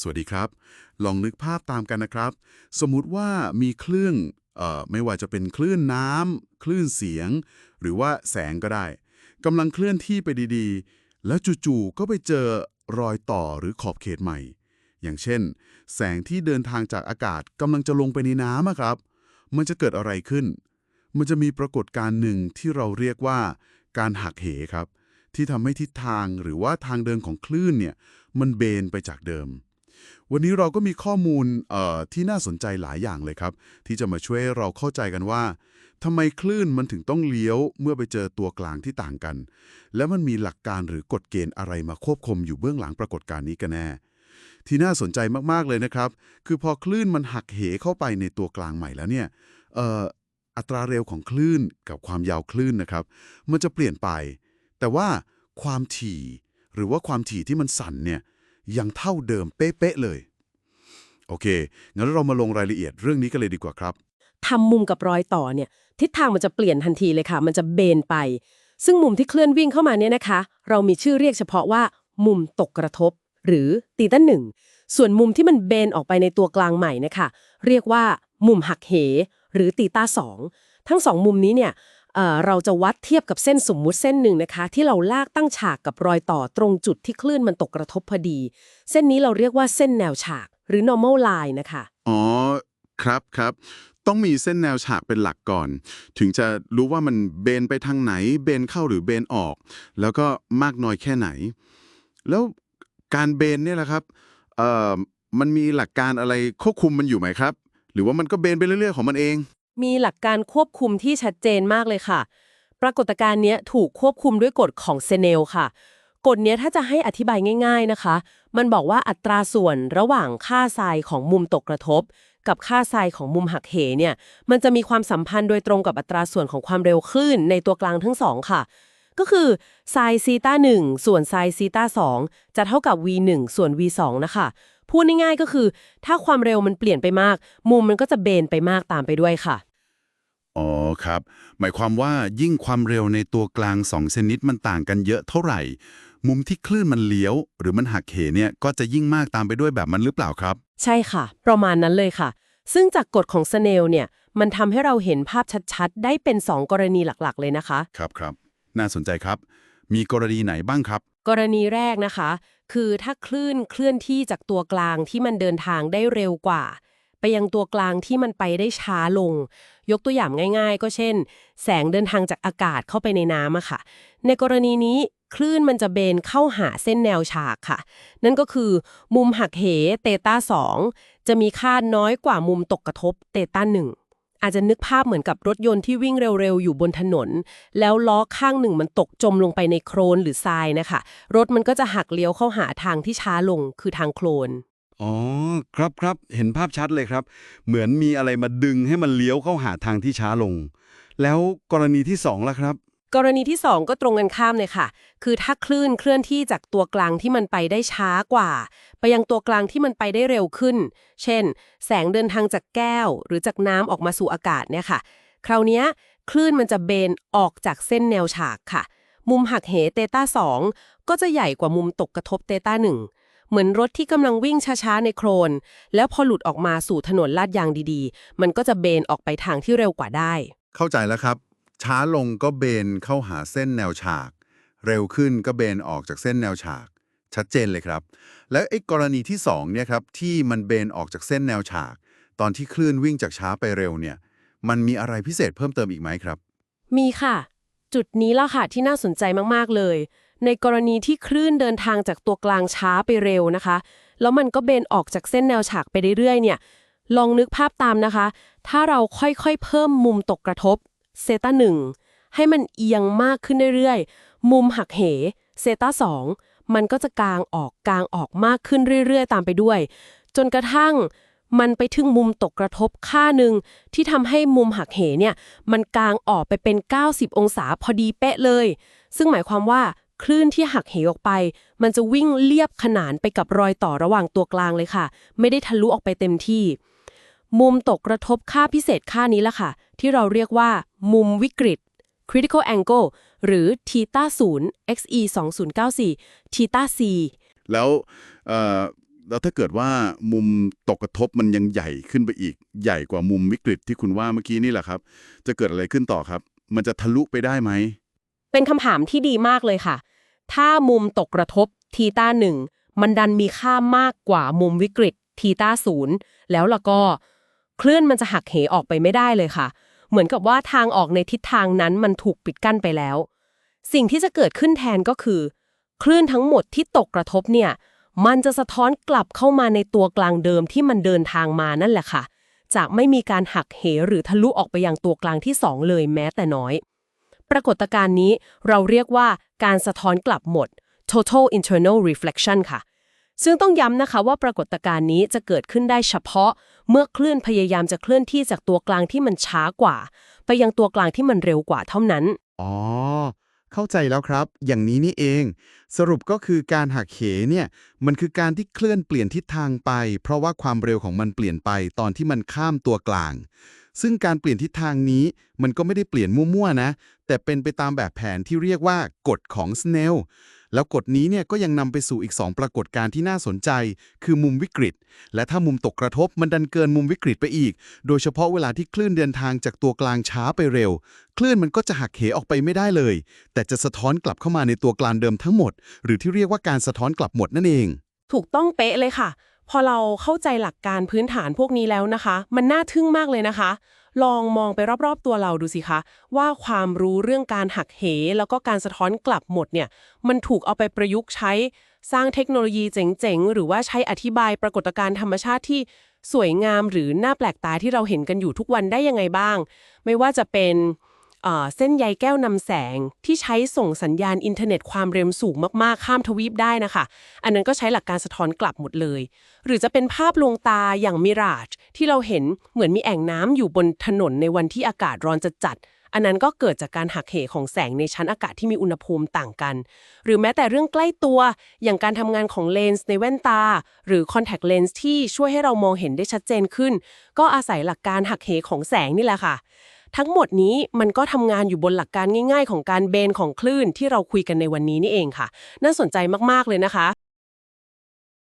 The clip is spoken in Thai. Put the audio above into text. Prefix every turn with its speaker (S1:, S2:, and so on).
S1: สวัสดีครับ ลองนึกภาพตามกันนะครับ สมมุติว่ามีคลื่นเอ่อไม่ว่าจะเป็นคลื่นน้ำคลื่นเสียง หรือว่าแสงก็ได้กำลังเคลื่อนที่ไปดีๆ แล้วจู่ๆก็ไปเจอรอยต่อหรือขอบเขตใหม่ อย่างเช่น แสงที่เดินทางจากอากาศกำลังจะลงไปในน้ำครับ มันจะเกิดอะไรขึ้น มันจะมีปรากฏการณ์หนึ่งที่เราเรียกว่าการหักเหครับ ที่ทำให้ทิศทางหรือว่าทางเดินของคลื่นเนี่ยมันเบนไปจากเดิม วันนี้เราก็มีข้อมูลที่น่าสนใจหลายอย่างเลยครับ ที่จะมาช่วยเราเข้าใจกันว่าทำไมคลื่นมันถึงต้องเลี้ยวเมื่อไปเจอตัวกลางที่ต่างกัน แล้วมันมีหลักการหรือกฎเกณฑ์อะไรมาควบคุมอยู่เบื้องหลังปรากฏการณ์นี้กันแน่ ที่น่าสนใจมากๆเลยนะครับ คือพอคลื่นมันหักเหเข้าไปในตัวกลางใหม่แล้วเนี่ยอออัตราเร็วของคลื่นกับความยาวคลื่นนะครับ มันจะเปลี่ยนไป แต่ว่าความถี่หรือว่าความถี่ที่มันสั่นเนี่ย ยังเท่าเดิมเป๊ะๆเลย โอเค งั้นเรามาลงรายละเอียดเรื่องนี้กันเลยดีกว่าครับ
S2: ทำมุมกับรอยต่อเนี่ย ทิศทางมันจะเปลี่ยนทันทีเลยค่ะ มันจะเบนไป ซึ่งมุมที่เคลื่อนวิ่งเข้ามาเนี่ยนะคะ เรามีชื่อเรียกเฉพาะว่า มุมตกกระทบ หรือตีต้าหนึ่งส่วนมุมที่มันเบนออกไปในตัวกลางใหม่นะคะเรียกว่า มุมหักเห หรือตีต้าสองทั้งสองมุมนี้เนี่ย เราจะวัดเทียบกับเส้นสมมุติเส้นหนึ่งนะคะ ที่เราลากตั้งฉากกับรอยต่อตรงจุดที่คลื่นมันตกกระทบพอดี เส้นนี้เราเรียกว่าเส้นแนวฉากหรือ normal line นะคะ
S1: อ๋อครับครับ ต้องมีเส้นแนวฉากเป็นหลักก่อน ถึงจะรู้ว่ามันเบนไปทางไหน เบนเข้าหรือเบนออก แล้วก็มากน้อยแค่ไหน แล้วการเบนเนี่ยแหละครับเอ่อมันมีหลักการอะไรควบคุมมันอยู่ไหมครับ หรือว่ามันก็เบนไปเรื่อยๆของมันเอง
S2: มีหลักการควบคุมที่ชัดเจนมากเลยค่ะ ปรากฏการณ์นี้ถูกควบคุมด้วยกฎของเซเนลค่ะ กฎนี้ถ้าจะให้อธิบายง่าย ๆนะคะ มันบอกว่าอัตราส่วนระหว่างค่าไซน์ของมุมตกกระทบ กับค่าไซน์ของมุมหักเหเนี่ย มันจะมีความสัมพันธ์โดยตรงกับอัตราส่วนของความเร็วคลื่นในตัวกลางทั้งสองค่ะ ก็คือไซซีตา1ส่วนไซซีตา2จะเท่ากับ v 1ส่วน v 2นะคะ พูดง่ายๆก็คือ ถ้าความเร็วมันเปลี่ยนไปมาก มุมมันก็จะเบนไปมากตามไปด้วยค่ะ
S1: อ๋อครับ หมายความว่ายิ่งความเร็วในตัวกลางสองชนิดมันต่างกันเยอะเท่าไหร่ มุมที่คลื่นมันเลี้ยว หรือมันหักเหเนี่ยก็จะยิ่งมากตามไปด้วยแบบมันหรือเปล่าครับ
S2: ใช่ค่ะ ประมาณนั้นเลยค่ะ ซึ่งจากกฎของสเนลเนี่ยมันทำให้เราเห็นภาพชัดๆ ได้เป็น 2 กรณีหลักๆ เลยนะคะ
S1: ครับครับ น่าสนใจครับ มีกรณีไหนบ้างครับ
S2: กรณีแรกนะคะ คือถ้าคลื่นเคลื่อนที่จากตัวกลางที่มันเดินทางได้เร็วกว่า ไปยังตัวกลางที่มันไปได้ช้าลง ยกตัวอย่างง่าย ๆ ก็เช่น แสงเดินทางจากอากาศเข้าไปในน้ำอะค่ะ ในกรณีนี้คลื่นมันจะเบนเข้าหาเส้นแนวฉากค่ะ นั่นก็คือ มุมหักเหเตต้า2จะมีค่าน้อยกว่ามุมตกกระทบเตต้า1 อาจจะนึกภาพเหมือนกับรถยนต์ที่วิ่งเร็ว ๆ อยู่บนถนน แล้วล้อข้างหนึ่งมันตกจมลงไปในโคลนหรือทรายนะคะ รถมันก็จะหักเลี้ยวเข้าหาทางที่ช้าลงคือทางโคลน
S3: อ๋อครับครับเห็นภาพชัดเลยครับ เหมือนมีอะไรมาดึงให้มันเลี้ยวเข้าหาทางที่ช้าลง แล้วกรณีที่สองล่ะครับ
S2: กรณีที่ 2 ก็ตรงกันข้ามเลยค่ะ คือถ้าคลื่นเคลื่อนที่จากตัวกลางที่มันไปได้ช้ากว่า ไปยังตัวกลางที่มันไปได้เร็วขึ้น เช่น แสงเดินทางจากแก้ว หรือจากน้ำออกมาสู่อากาศเนี่ยค่ะ คราวนี้คลื่นมันจะเบนออกจากเส้นแนวฉากค่ะ มุมหักเหเตต้า2ก็จะใหญ่กว่ามุมตกกระทบเตต้า1เหมือนรถที่กำลังวิ่งช้าๆในโคลนแล้วพอหลุดออกมาสู่ถนนลาดยางดีๆ มันก็จะเบนออกไปทางที่เร็วกว่าได้
S1: เข้าใจแล้วครับ ช้าลงก็เบนเข้าหาเส้นแนวฉาก เร็วขึ้นก็เบนออกจากเส้นแนวฉาก ชัดเจนเลยครับ แล้วไอ้กรณีที่สองเนี่ยครับที่มันเบนออกจากเส้นแนวฉาก ตอนที่คลื่นวิ่งจากช้าไปเร็วเนี่ย มันมีอะไรพิเศษเพิ่มเติมอีกไหมครับ
S2: มีค่ะ จุดนี้ละค่ะที่น่าสนใจมากๆเลย ในกรณีที่คลื่นเดินทางจากตัวกลางช้าไปเร็วนะคะ แล้วมันก็เบนออกจากเส้นแนวฉากไปเรื่อยๆเนี่ยลองนึกภาพตามนะคะ ถ้าเราค่อยๆ เพิ่มมุมตกกระทบ เซตาหนึ่งให้มันเอียงมากขึ้นเรื่อยๆ มุมหักเห เซตาสองมันก็จะกางออกกางออกมากขึ้นเรื่อยๆ ตามไปด้วย จนกระทั่งมันไปถึงมุมตกกระทบค่าหนึ่งที่ทำให้มุมหักเหเนี่ย มันกางออกไปเป็น 90 องศาพอดีเป๊ะเลย ซึ่งหมายความว่าคลื่นที่หักเหออกไป มันจะวิ่งเลียบขนานไปกับรอยต่อระหว่างตัวกลางเลยค่ะ ไม่ได้ทะลุออกไปเต็มที่ มุมตกกระทบค่าพิเศษค่านี้ละค่ะ ที่เราเรียกว่า มุมวิกฤต critical angle หรือ θ 0 xe 2094 θ c
S1: แล้วเอ่อ
S4: แล้วถ้าเกิดว่ามุมตกกระทบมันยังใหญ่ขึ้นไปอีก ใหญ่กว่ามุมวิกฤตที่คุณว่าเมื่อกี้นี่แหละครับ จะเกิดอะไรขึ้นต่อครับ มันจะทะลุไปได้ไหม
S2: เป็นคำถามที่ดีมากเลยค่ะ ถ้ามุมตกกระทบทีต้าหนึ่งมันดันมีค่ามากกว่ามุมวิกฤตทีต้าศูนย์แล้วล่ะก็ คลื่นมันจะหักเหออกไปไม่ได้เลยค่ะ เหมือนกับว่าทางออกในทิศทางนั้นมันถูกปิดกั้นไปแล้ว สิ่งที่จะเกิดขึ้นแทนก็คือ คลื่นทั้งหมดที่ตกกระทบเนี่ย มันจะสะท้อนกลับเข้ามาในตัวกลางเดิมที่มันเดินทางมานั่นแหละค่ะจากไม่มีการหักเหหรือทะลุออกไปยังตัวกลางที่สองเลยแม้แต่น้อย ปรากฏการณ์นี้เราเรียกว่าการสะท้อนกลับหมด total internal reflection ค่ะ ซึ่งต้องย้ำนะคะว่าปรากฏการณ์นี้จะเกิดขึ้นได้เฉพาะ เมื่อคลื่นพยายามจะเคลื่อนที่จากตัวกลางที่มันช้ากว่า ไปยังตัวกลางที่มันเร็วกว่าเท่านั้น
S1: อ๋อ เข้าใจแล้วครับ อย่างนี้นี่เอง สรุปก็คือการหักเหเนี่ยมันคือการที่เคลื่อนเปลี่ยนทิศทางไป เพราะว่าความเร็วของมันเปลี่ยนไปตอนที่มันข้ามตัวกลาง ซึ่งการเปลี่ยนทิศทางนี้มันก็ไม่ได้เปลี่ยนมั่วๆนะ แต่เป็นไปตามแบบแผนที่เรียกว่ากฎของสเนล แล้วกฎนี้เนี่ยก็ยังนำไปสู่อีก 2 ปรากฏการณ์ที่น่าสนใจ คือมุมวิกฤต และถ้ามุมตกกระทบมันดันเกินมุมวิกฤตไปอีก โดยเฉพาะเวลาที่คลื่นเดินทางจากตัวกลางช้าไปเร็ว คลื่นมันก็จะหักเหออกไปไม่ได้เลย แต่จะสะท้อนกลับเข้ามาในตัวกลางเดิมทั้งหมด หรือที่เรียกว่าการสะท้อนกลับหมดนั่นเอง
S2: ถูกต้องเป๊ะเลยค่ะ พอเราเข้าใจหลักการพื้นฐานพวกนี้แล้วนะคะ มันน่าทึ่งมากเลยนะคะ ลองมองไปรอบๆตัวเราดูสิคะ ว่าความรู้เรื่องการหักเห แล้วก็การสะท้อนกลับหมดเนี่ย มันถูกเอาไปประยุกต์ใช้สร้างเทคโนโลยีเจ๋งๆ หรือว่าใช้อธิบายปรากฏการณ์ธรรมชาติที่สวยงามหรือน่าแปลกตาที่เราเห็นกันอยู่ทุกวันได้ยังไงบ้าง ไม่ว่าจะเป็นเส้นใยแก้วนำแสงที่ใช้ส่งสัญญาณอินเทอร์เน็ตความเร็วสูงมากๆ ข้ามทวีปได้นะคะ อันนั้นก็ใช้หลักการสะท้อนกลับหมดเลย หรือจะเป็นภาพลวงตาอย่างมิราจ ที่เราเห็นเหมือนมีแอ่งน้ำอยู่บนถนนในวันที่อากาศร้อนจัดๆอันนั้นก็เกิดจากการหักเหของแสงในชั้นอากาศที่มีอุณหภูมิต่างกัน หรือแม้แต่เรื่องใกล้ตัว อย่างการทำงานของเลนส์ในแว่นตา หรือ contact lens ที่ช่วยให้เรามองเห็นได้ชัดเจนขึ้น ก็อาศัยหลักการหักเหของแสงนี่แหละค่ะ ทั้งหมดนี้มันก็ทำงานอยู่บนหลักการง่าย ๆ ของการเบนของคลื่นที่เราคุยกันในวันนี้นี่เองค่ะ น่าสนใจมากๆเลยนะคะ